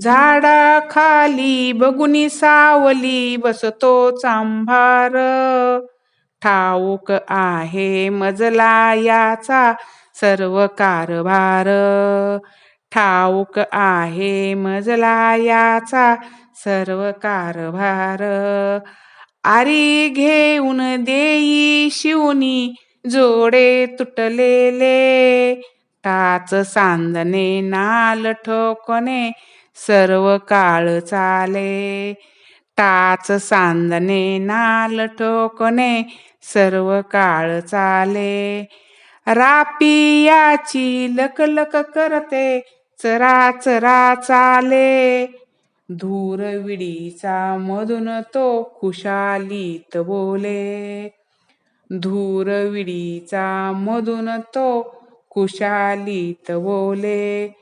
झाडा खाली बगुनी सावली बसतो चांभार. ठाऊक आहे मजला याचा सर्व कारभार. ठाऊक आहे मजला याचा सर्व कारभार. आरी घेऊन देई शिवनी जोडे तुटलेले. टाच सांदणे नाल ठोकणे सर्व काळ चाले. टाच सांदणे नाल ठोकणे सर्व काळ चाले. रापियाची लकलक करते चरा चरा चाले. धूर विडीचा मधून तो खुशालीत बोले. धूर विडीचा मधून तो कुशाली बोले.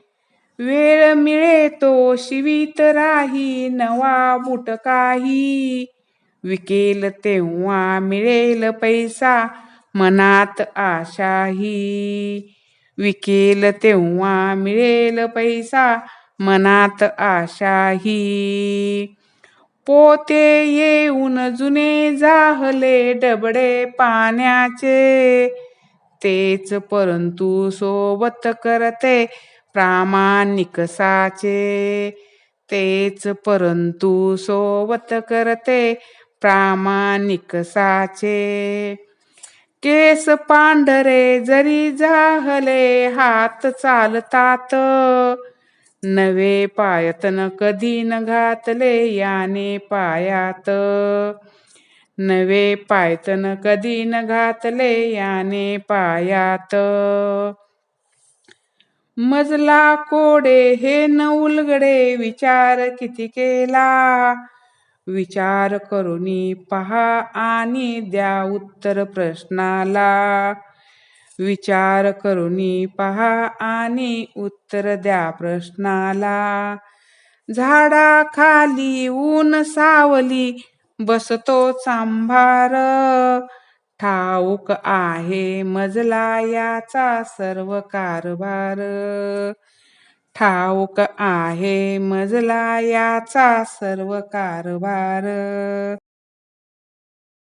वेळ मिळे तो शिवित राही नवा बुट काही. विकेल तेव्हा मिळेल पैसा मनात आशाही. विकेल तेव्हा मिळेल पैसा मनात आशाही. पोते येऊन जुने जाहले डबडे पाण्याचे. तेच परंतु सोबत करते प्रामाणिक साचे. तेच परंतु सोबत करते प्रामाणिक साचे. केस पांढरे जरी झाले हात चालतात. नवे पायतन कधी न घातले याने पायात. नवे पायतन कधी न घातले याने पायात. मजला कोडे हे न उलगडे विचार किती केला? विचार करुनी पहा आणि द्या उत्तर प्रश्नाला. विचार करुनी पहा आणि उत्तर द्या प्रश्नाला. झाडा खाली ऊन सावली बसतो सांभार ठाऊक आहे मजला याचा सर्व कारभार. ठाऊक आहे मजला याचा सर्व कारभार.